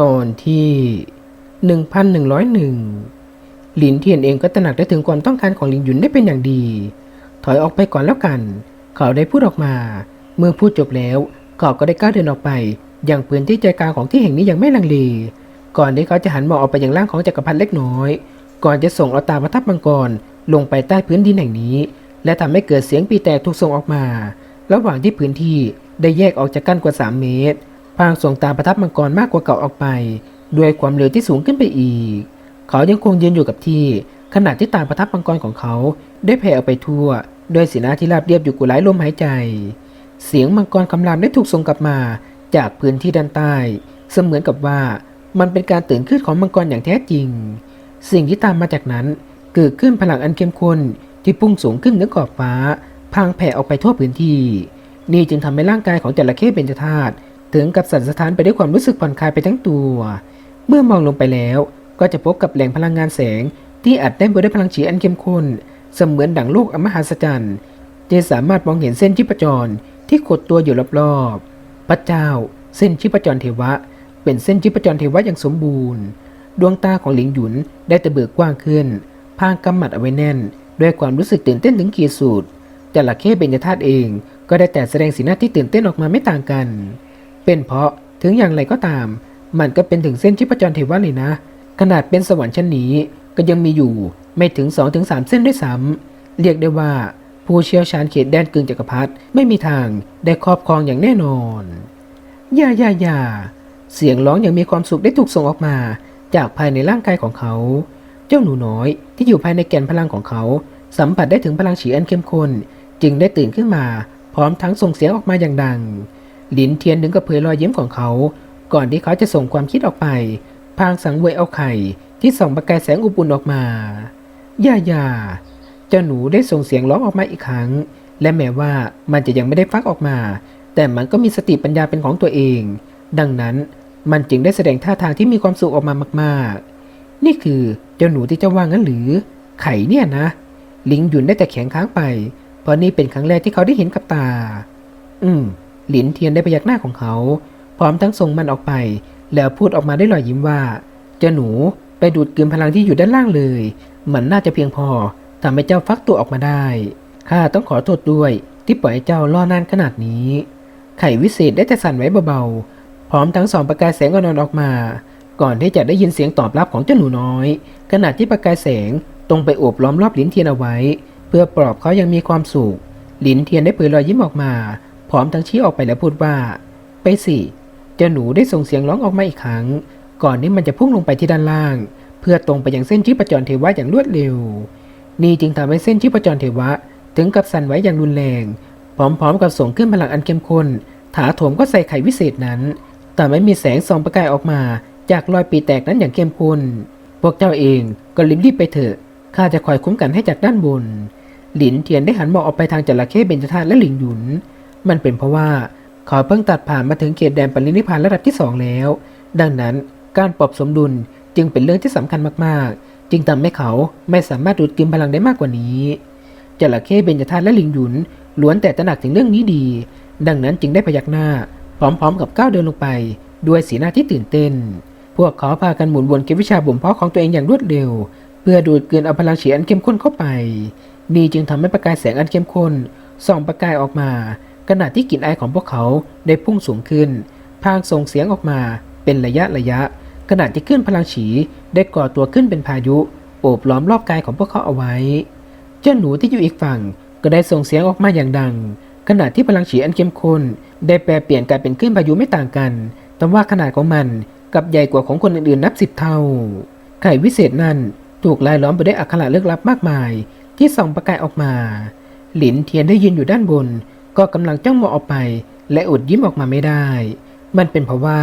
ตอนที่ 1101 หลินเทียนเองก็ตระหนักได้ถึงความต้องการของหลินหยุนได้เป็นอย่างดี ถอยออกไปก่อนแล้วกัน เขาได้พูดออกมา เมื่อพูดจบแล้ว เขาก็ได้ก้าวเดินออกไป อย่างพื้นที่ใจกลางของที่แห่งนี้อย่างไม่ลังเล ก่อนที่เขาจะหันมองออกไปยังร่างของจักรพรรดิเล็กน้อย ก่อนจะส่งเอาตาประทับมังกรลงไปใต้พื้นดินแห่งนี้ และทำให้เกิดเสียงปีแตกถูกส่งออกมา ระหว่างที่พื้นที่ได้แยกออกจากกันกว่า 3 เมตร พางส่งตาประทับมังกรมากกว่าเก่าออกไป ด้วยความเร็วที่สูงขึ้นไปอีก เขายังคงยืนอยู่กับที่ขณะที่ตาประทับมังกรของเขาได้แผ่ออกไปทั่วด้วยสีหน้าที่ราบเรียบอยู่กุหลายลมหายใจ เสียงมังกรคำรามได้ถูกส่งกลับมาจากพื้นที่ด้านใต้ เสมือนกับว่ามันเป็นการตื่นขึ้นของมังกรอย่างแท้จริง สิ่งที่ตามมาจากนั้นเกิดขึ้นพลังอันเข้มข้นที่พุ่งสูงขึ้นเหนือขอบฟ้าพังแผ่ออกไปทั่วพื้นที่ นี่จึงทำให้ร่างกายของจระเข้เบญจธาตุ ถึงกับสั่นสะท้านไปด้วยความรู้สึกผ่อนคลายไปทั้งตัว เมื่อมองลงไปแล้ว ก็จะพบกับแหล่งพลังงานแสง ที่อัดแน่นไปด้วยพลังฉีอันเข้มข้น เสมือนดั่งโลกอมหาศจรรย์ที่สามารถมองเห็นเส้นชีพจรที่ขดตัวอยู่รอบๆ พระเจ้า เส้นชีพจรเทวะ เป็นเส้นชีพจรเทวะอย่างสมบูรณ์ ดวงตาของหลิงหยุนได้ตะเบิกกว้างขึ้นพางกำหมัดเอาไว้แน่น ด้วยความรู้สึกตื่นเต้นถึงขีดสุดจระเข้เบญจธาตุเองก็ได้แต่แสดงสีหน้าที่ตื่นเต้นออกมาไม่ต่างกัน เป็นเพราะถึงอย่างไรก็ตาม มันก็เป็นถึงเส้นชีพจรเทวะเลยนะ ขนาดเป็นสวรรค์ชั้นนี้ก็ยังมีอยู่ไม่ถึง 2-3 เส้นด้วยซ้ำเรียกได้ว่าผู้เชี่ยวชาญเขตแดนกึ่งจักรพรรดิไม่มีทางได้ครอบครองอย่างแน่นอนย่าย่าย่าเสียงร้องอย่างมีความสุขได้ถูกส่งออกมา จากภายในร่างกายของเขา เจ้าหนูน้อยที่อยู่ภายในแก่นพลังของเขา สัมผัสได้ถึงพลังฉีอันเข้มข้น จึงได้ตื่นขึ้นมา พร้อมทั้งส่งเสียงออกมาอย่างดัง หลินเทียนถึงกับเผยรอยยิ้มของเขา ก่อนที่เขาจะส่งความคิดออกไป พางสังเวยเอาไข่ที่ส่องประกายแสงอุบุนออกมาอย่าอย่าเจ้าหนูได้ส่งเสียงร้องออกมาอีกครั้ง และแม้ว่ามันจะยังไม่ได้ฟักออกมา แต่มันก็มีสติปัญญาเป็นของตัวเอง ดังนั้นมันจึงได้แสดงท่าทางที่มีความสุขออกมามากๆ นี่คือเจ้าหนูที่เจ้าว่างั้นหรือ ไข่เนี่ยนะ ลิงหยุนได้แต่แข็งค้างไป เพราะนี่เป็นครั้งแรกที่เขาได้เห็นกับตา อืม หลินเทียนได้พยักหน้าของเขา พร้อมทั้งส่งมันออกไป แล้วพูดออกมาได้รอยยิ้มว่า เจ้าหนูไปดูดกลืนพลังที่อยู่ด้านล่างเลย มันน่าจะเพียงพอทำให้เจ้าฟักตัวออกมาได้ ข้าต้องขอโทษด้วยที่ปล่อยให้เจ้ารอนานขนาดนี้ ไข่วิเศษได้แต่สั่นไว้เบาๆ พร้อมทั้งสองประกายแสงอ่อนๆออกมา ก่อนที่จะได้ยินเสียงตอบรับของเจ้าหนูน้อย ขณะที่ประกายแสงตรงไปโอบล้อมรอบลิ้นเทียนเอาไว้ เพื่อปลอบเขายังมีความสุขลิ้นเทียนได้เผยรอยยิ้มออกมา พร้อมทั้งชี้ออกไปแล้วพูดว่า ไปสิเจ้าหนูได้ส่งเสียงร้องออกมาอีกครั้ง ก่อนที่มันจะพุ่งลงไปที่ด้านล่าง เพื่อตรงไปยังเส้นชีพจรเทวะอย่างรวดเร็ว นี่จึงทำให้เส้นชีพจรเทวะ ถึงกับสั่นไหวอย่างรุนแรง พร้อมๆกับส่งขึ้นพลังอันเข้มข้น ถาโถมก็ใส่ไข่วิเศษนั้น แต่ไม่มีแสงส่องประกายออกมา จากรอยปีแตกนั้นอย่างเข้มข้น พวกเจ้าเองก็รีบๆไปเถอะ ข้าจะคอยคุ้มกันให้จากด้านบน หลินเทียนได้หันมองออกไปทางจระเข้เบญจธาตุและหลิงหยุน มันเป็นเพราะว่าเขาเพิ่งตัดผ่านมาถึงเขตแดนปรินิพานระดับที่สองแล้ว ดังนั้นการปรับสมดุลจึงเป็นเรื่องที่สำคัญมากๆ จึงทำให้เขาไม่สามารถดูดกินพลังได้มากกว่านี้จระเข้เบญจธาตุและลิงหยุนล้วนแต่ตระหนักถึงเรื่องนี้ดี ดังนั้นจึงได้พยักหน้า พร้อมๆ กับก้าวเดินลงไป ด้วยสีหน้าที่ตื่นเต้น พวกเขาพากันหมุนวนเก็บวิชาบ่มเพาะของตัวเองอย่างรวดเร็ว เพื่อดูดกลืนเอาพลังเฉีอันเข้มข้นเข้าไป นี่จึงทำให้ประกายแสงอันเข้มข้นส่องประกายออกมา ขณะที่กลิ่นไอของพวกเขาได้พุ่งสูงขึ้น พางส่งเสียงออกมาเป็นระยะระยะ ขณะที่ขึ้นพลังฉีได้ก่อตัวขึ้นเป็นพายุ โอบล้อมรอบกายของพวกเขาเอาไว้ เจ้าหนูที่อยู่อีกฝั่งก็ได้ส่งเสียงออกมาอย่างดัง ขณะที่พลังฉีอันเข้มข้นได้แปลเปลี่ยนกลายเป็นคลื่นพายุไม่ต่างกัน แต่ว่าขนาดของมันกับใหญ่กว่าของคนอื่นๆนับสิบเท่า ไข่วิเศษนั้นถูกลายล้อมไปด้วยอักขระลึกลับมากมาย ที่ส่องประกายออกมา หลินเทียนได้ยืนอยู่ด้านบน ก็กำลังจ้องมองออกไป และอดยิ้มออกมาไม่ได้ มันเป็นเพราะว่า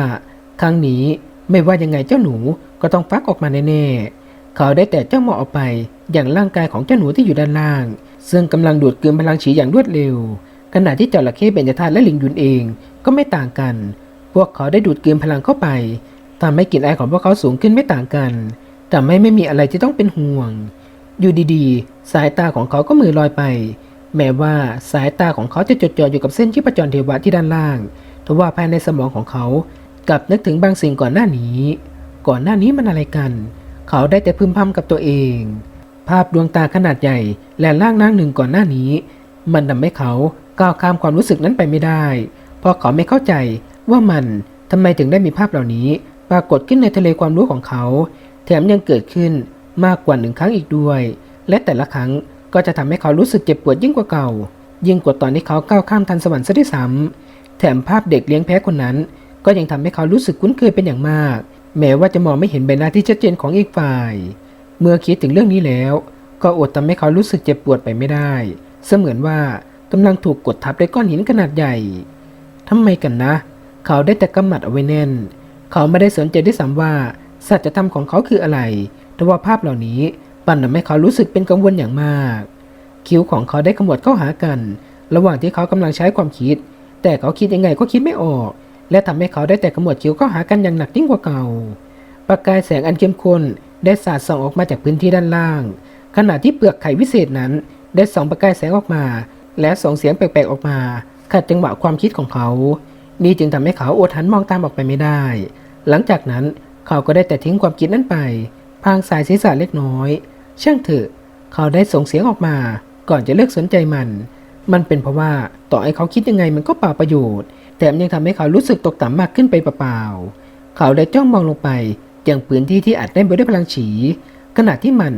ครั้งนี้ไม่ว่ายังไงเจ้าหนูก็ต้องฟักออกมาแน่ๆ เขาได้แต่จ้องมองออกไปอย่างร่างกายของเจ้าหนูที่อยู่ด้านล่าง ซึ่งกำลังดูดกลืนพลังฉีอย่างรวดเร็ว ขณะที่จระเข้เบญจธาตุและหลิงยุนเองก็ไม่ต่างกัน พวกเขาได้ดูดกลืนพลังเข้าไปทำให้กลิ่นไอของพวกเขาสูงขึ้นไม่ต่างกันทำให้ไม่มีอะไรที่ต้องเป็นห่วง อยู่ดีๆ สายตาของเขาก็มือลอยไป แม้ว่าสายตาของเขาจะจดจ่ออยู่กับเส้นชีพจรเทวะที่ด้านล่าง ทว่าภายในสมองของเขากลับนึกถึงบางสิ่งก่อนหน้านี้ ก่อนหน้านี้มันอะไรกัน เขาได้แต่พึมพำกับตัวเอง ภาพดวงตาขนาดใหญ่และร่างนางหนึ่งก่อนหน้านี้ มันทำให้เขาก้าวข้ามความรู้สึกนั้นไปไม่ได้ เพราะเขาไม่เข้าใจว่ามันทำไมถึงได้มีภาพเหล่านี้ ปรากฏขึ้นในทะเลความรู้ของเขา แถมยังเกิดขึ้นมากกว่าหนึ่งครั้งอีกด้วย และแต่ละครั้ง ก็จะทำให้เขารู้สึกเจ็บปวดยิ่งกว่าเก่า ยิ่งกว่าตอนที่เขาก้าวข้ามทันสวรรค์ซะด้วยซ้ำแถมภาพเด็กเลี้ยงแพ้คนนั้น ก็ยังทำให้เขารู้สึกคุ้นเคยเป็นอย่างมาก แม้ว่าจะมองไม่เห็นใบหน้าที่ชัดเจนของอีกฝ่าย เมื่อคิดถึงเรื่องนี้แล้ว ก็อดทำให้เขารู้สึกเจ็บปวดไปไม่ได้ เสมือนว่ากำลังถูกกดทับด้วยก้อนหินขนาดใหญ่ทำไมกันนะ เขาได้แต่กำหมัดเอาไว้แน่น เขาไม่ได้สนใจด้วยซ้ำว่าสัจธรรมของเขาคืออะไรแต่ว่าภาพเหล่านี้ ปั่นทำให้เขารู้สึกเป็นกังวลอย่างมาก คิ้วของเขาได้ขมวดเข้าหากัน ระหว่างที่เขากำลังใช้ความคิด แต่เขาคิดยังไงก็คิดไม่ออก และทำให้เขาได้แต่ขมวดคิ้วเข้าหากันอย่างหนักยิ่งกว่าเก่า ประกายแสงอันเข้มข้นได้สาดส่องออกมาจากพื้นที่ด้านล่าง ขณะที่เปลือกไข่วิเศษนั้น ได้ส่องประกายแสงออกมา และส่งเสียงแปลกๆออกมาขัดจังหวะความคิดของเขา นี่จึงทำให้เขาอดหันมองตามออกไปไม่ได้ หลังจากนั้นเขาก็ได้แต่ทิ้งความคิดนั้นไป พางสายศีรษะเล็กน้อย ช่างเถอะ เขาได้ส่งเสียงออกมา ก่อนจะเลิกสนใจมัน มันเป็นเพราะว่าต่อให้เขาคิดยังไงมันก็เปล่าประโยชน์ แถมยังทำให้เขารู้สึกตกต่ำมากขึ้นไปเปล่าๆ เขาได้จ้องมองลงไปยังพื้นที่ที่อัดแน่นไปด้วยพลังฉี ขณะที่มัน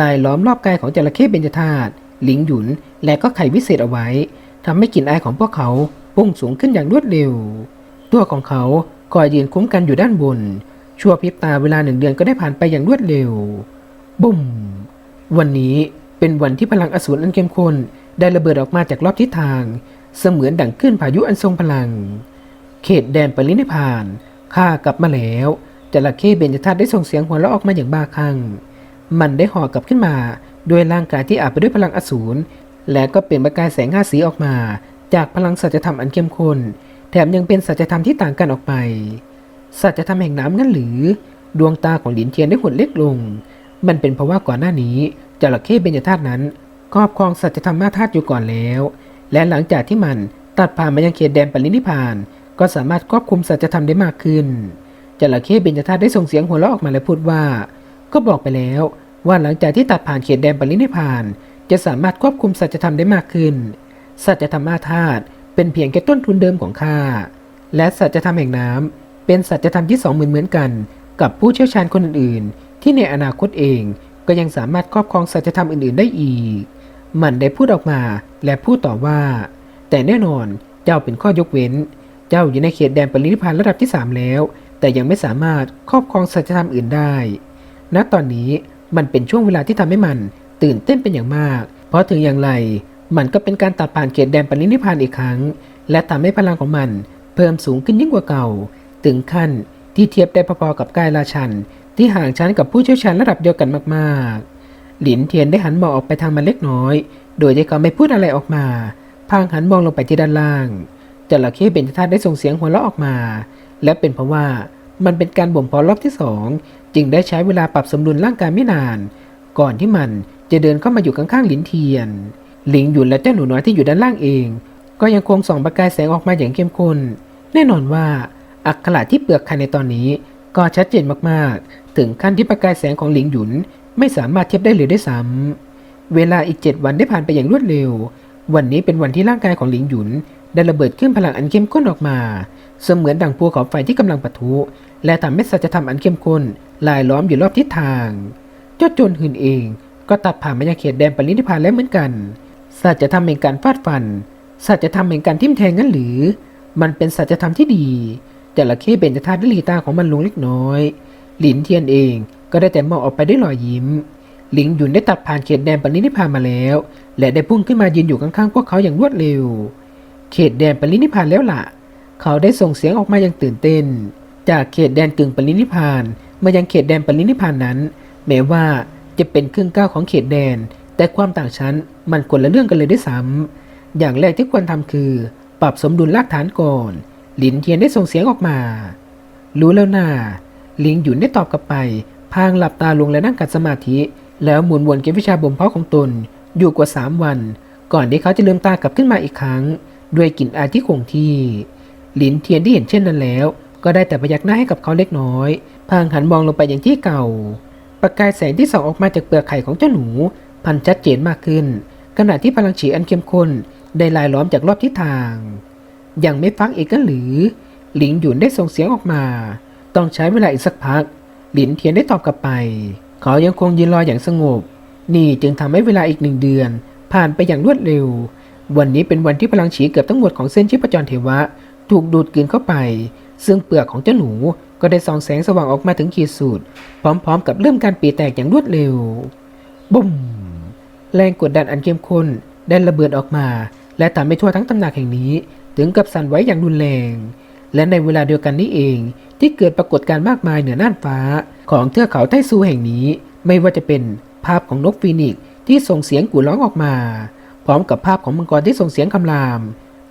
ลายล้อมรอบกายของจระเข้เบญจธาตุหลิงหยุน และก็ไข่วิเศษเอาไว้ทำให้กลิ่นอายของพวกเขาพุ่งสูงขึ้นอย่างรวดเร็ว ตัวของเขาคอยยืนคุ้มกันอยู่ด้านบน ชั่วพริบตาเวลาหนึ่งเดือนก็ได้ผ่านไปอย่างรวดเร็ว บุ้ม วันนี้เป็นวันที่พลังอสูรอันเข้มข้นได้ระเบิดออกมาจากรอบทิศทาง เสมือนดังขึ้นพายุอันทรงพลัง เขตแดนปรินิพานข้ากลับมาแล้วจระเข้เบญจธาตุได้ส่งเสียงหัวเราะออกมาอย่างบ้าคลั่ง มันได้ห่อกลับขึ้นมาด้วยร่างกายที่อาบไปด้วยพลังอสูร และก็เปล่งประกายแสงห้าสีออกมา จากพลังสัจธรรมอันเข้มข้น แถมยังเป็นสัจธรรมที่ต่างกันออกไป สัจธรรมแห่งน้ำงั้นหรือ ดวงตาของหลินเทียนได้หดเล็กลง มันเป็นเพราะว่าก่อนหน้านี้จระเข้เบญจธาตุนั้นครอบครองสัจธรรมมาธาตุอยู่ก่อนแล้ว และหลังจากที่มันตัดผ่านมายังเขตแดนปรินิพพาน ก็สามารถควบคุมสัจธรรมได้มากขึ้นจระเข้เบญจธาตุได้ส่งเสียงหัวเราะออกมาและพูดว่า ก็บอกไปแล้วว่าหลังจากที่ตัดผ่านเขตแดนปรินิพพาน จะสามารถควบคุมสัจธรรมได้มากขึ้น สัจธรรมอาธาตุเป็นเพียงแค่ต้นทุนเดิมของข้าและสัจธรรมแห่งน้ำเป็นสัจธรรมที่สองเหมือนเหมือนกัน กับผู้เชี่ยวชาญคนอื่นๆ ที่ในอนาคตเองก็ยังสามารถครอบครองสัจธรรมอื่นๆได้อีก มันได้พูดออกมาและพูดต่อว่า แต่แน่นอนเจ้าเป็นข้อยกเว้น เจ้าอยู่ในเขตแดนปรินิพานระดับที่ 3 แล้ว แต่ยังไม่สามารถครอบครองสัจธรรมอื่นได้ ณ ตอนนี้มันเป็นช่วงเวลาที่ทำให้มันตื่นเต้นเป็นอย่างมาก เพราะถึงอย่างไร มันก็เป็นการตัดผ่านเขตแดนปรินิพานอีกครั้ง และทำให้พลังของมัน เพิ่มสูงขึ้นยิ่งกว่าเก่า ถึงขั้นที่เทียบได้พอๆกับกายราชัน ที่ห่างชั้นกับผู้เชี่ยวชาญระดับเดียวกันมากๆ หลินเทียนได้หันมองออกไปทางมันเล็กน้อย โดยที่เขาไม่พูดอะไรออกมา พางหันมองลงไปที่ด้านล่างจระเข้เบญจธาตุได้ส่งเสียงหัวเราะออกมา และเป็นเพราะว่ามันเป็นการบ่มเพาะรอบที่สองจึงได้ใช้เวลาปรับสมดุลร่างกายไม่นาน ก่อนที่มันจะเดินเข้ามาอยู่ข้างๆหลินเทียน หลิงหยุนและเจ้าหนูน้อยที่อยู่ด้านล่างเอง ก็ยังคงส่องประกายแสงออกมาอย่างเข้มข้นแน่นอนว่าอักขระที่เปลือกไข่ในตอนนี้ก็ชัดเจนมากๆ ถึงขั้นที่ประกายแสงของหลิงหยุนไม่สามารถเทียบได้เลยได้ซ้ำเวลาอีกเจ็ดวันได้ผ่านไปอย่างรวดเร็ว วันนี้เป็นวันที่ร่างกายของหลิงหยุนได้ระเบิดขึ้นพลังอันเข้มข้นออกมา เสมือนดังภูเขาไฟที่กำลังปะทุ และทำให้สัจธรรมอันเข้มข้นลายล้อมอยู่รอบทิศทาง เจ้าโจนหืนเองก็ตัดผ่านมายังเขตแดนปรินิพพานแล้วเหมือนกัน สัจธรรมแห่งการฟาดฟัน สัจธรรมแห่งการทิ่มแทงงั้นหรือ มันเป็นสัจธรรมที่ดีจระเข้เบญจธาตุได้ลีตาของมันลงเล็กน้อย หลินเทียนเองก็ได้แต่มองออกไปได้วยรอยยิ้ม หลิงหยุนได้ตัดผ่านเขตแดนปรินิพานมาแล้ว และได้พุ่งขึ้นมายืนอยู่ข้างๆพวกเขาอย่างรวดเร็ว เขตแดนปรินิพานแล้วล่ะ เขาได้ส่งเสียงออกมาอย่างตื่นเต้น จากเขตแดนกึ่งปรินิพานมายังเขตแดนปรินิพานนั้น แม้ว่าจะเป็นครึ่งก้าวของเขตแดน แต่ความต่างชั้นมันคนละเรื่องกันเลยด้วยซ้ำอย่างแรกที่ควรทำคือ ปรับสมดุลรากฐานก่อน หลินเทียนได้ส่งเสียงออกมา รู้แล้วนา ลิงหยุนได้ตอบกลับไป พางหลับตาลงและนั่งกัดสมาธิ แล้วหมุนวนเก็บวิชาบ่มเพาะของตน อยู่กว่าสามวัน ก่อนที่เขาจะลืมตากลับขึ้นมาอีกครั้ง ด้วยกลิ่นอายที่คงที่ หลินเทียนที่เห็นเช่นนั้นแล้ว ก็ได้แต่พยักหน้าให้กับเขาเล็กน้อย พางหันมองลงไปอย่างที่เก่า ประกายแสงที่ส่องออกมาจากเปลือกไข่ของเจ้าหนู พันชัดเจนมากขึ้น ขณะที่พลังฉีอันเข้มข้นได้ลายล้อมจากรอบทิศทาง ยังไม่ฟังอีกกันหรือ หลิงหยุนได้ส่งเสียงออกมา ต้องใช้เวลาอีกสักพัก หลินเทียนได้ตอบกลับไป เขายังคงยืนรออย่างสงบ นี่จึงทำให้เวลาอีกหนึ่งเดือน ผ่านไปอย่างรวดเร็ว วันนี้เป็นวันที่พลังฉีเกือบทั้งหมดของเส้นชีพจรเทวะ ถูกดูดกลืนเข้าไป ซึ่งเปลือกของเจ้าหนูก็ได้ส่องแสงสว่างออกมาถึงขีดสุดพร้อมๆ กับเริ่มการปีแตกอย่างรวดเร็วบุ้มแรงกดดันอันเข้มข้นได้ระเบิดออกมา และทำให้ทั่วทั้งตำหนักแห่งนี้ ถึงกับสั่นไหวอย่างรุนแรง และในเวลาเดียวกันนี้เอง ที่เกิดปรากฏการณ์มากมายเหนือน่านฟ้า ของเทือกเขาไทซูแห่งนี้ ไม่ว่าจะเป็นภาพของนกฟีนิกซ์ที่ส่งเสียงกู่ร้องออกมา พร้อมกับภาพของมังกรที่ส่งเสียงคำราม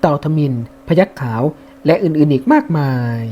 เต่าทมิน พยักขาว และอื่นๆอีกมากมาย